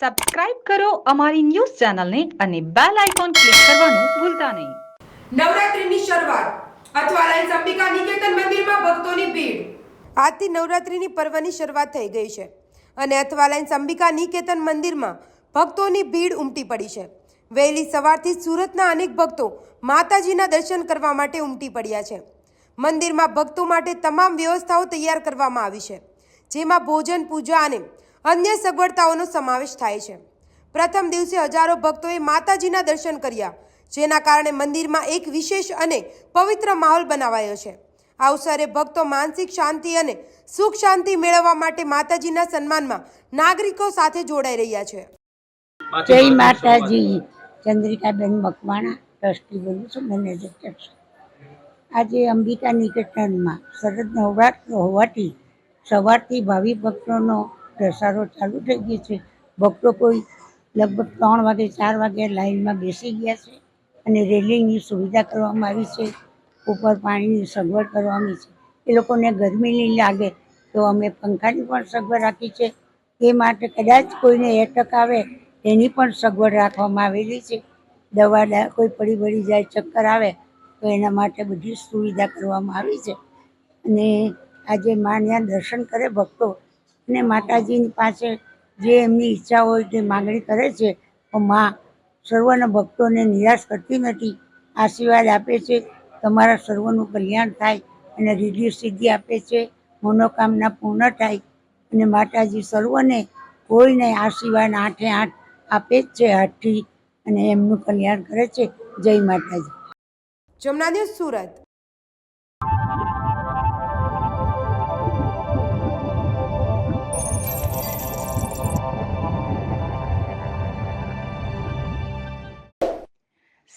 Subscribe કરો અમારી news ચેનલને અને બેલ આઇકોન ક્લિક કરવાનું ભૂલતા નહીં. નવરાત્રિની શરૂઆત અથવાલાઇન્સ અંબિકા નિકેતન મંદિરમાં ભક્તોની ભીડ. આજથી નવરાત્રિની પર્વની શરૂઆત થઈ ગઈ છે અને અથવાલાઈન અંબિકા નિકેતન મંદિરમાં ભક્તોની ભીડ ઉમટી પડી છે. વહેલી સવારથી સુરતના અનેક ભક્તો માતાજીના દર્શન કરવા માટે ઉમટી પડ્યા છે. મંદિરમાં ભક્તો માટે તમામ વ્યવસ્થાઓ તૈયાર કરવામાં આવી છે. જેમાં ભોજન પૂજા અને અન્ય સગવડતાઓનો સમાવેશ થાય છે. પ્રથમ દિવસે હજારો ભક્તોએ માતાજીના દર્શન કર્યા જેના કારણે મંદિરમાં એક વિશેષ અને પવિત્ર માહોલ બનાવાયો છે. આ અવસરે ભક્તો માનસિક શાંતિ અને સુખ શાંતિ મેળવવા માટે માતાજીના સન્માનમાં નાગરિકો સાથે જોડાઈ રહ્યા છે. જય માતાજી. ચંદ્રિકાબેન મકવાણા ટ્રસ્ટી બોલું છું મેનેજર ટ્રસ્ટ આજે અંબિકા નિકેતનમાં શરદ નવરાત્ર હોવાથી સવારથી ભાવિ ભક્તોનો પ્રસારો ચાલુ થઈ ગયો છે. ભક્તો કોઈ લગભગ ત્રણ વાગે, ચાર વાગે લાઇનમાં બેસી ગયા છે અને રેલિંગની સુવિધા કરવામાં આવી છે. ઉપર પાણીની સગવડ કરવામાં છે. એ લોકોને ગરમી નહીં લાગે તો અમે પંખાની પણ સગવડ રાખી છે. એ માટે કદાચ કોઈને એટક આવે તેની પણ સગવડ રાખવામાં આવેલી છે. દવા કોઈ પડી પડી જાય, ચક્કર આવે તો એના માટે બધી સુવિધા કરવામાં આવી છે. અને આજે માન્યા દર્શન કરે ભક્તો અને માતાજીની પાસે જે એમની ઈચ્છા હોય તે માગણી કરે છે, તો મા સર્વના ભક્તોને નિરાશ કરતી નથી. આશીર્વાદ આપે છે, તમારા સર્વનું કલ્યાણ થાય અને રિદ્ધિ સિદ્ધિ આપે છે, મનોકામના પૂર્ણ થાય અને માતાજી સર્વને કોઈને આશીર્વાદ આઠે આઠ આપે જ છે હાથથી અને એમનું કલ્યાણ કરે છે. જય માતાજી. જમના સુરત.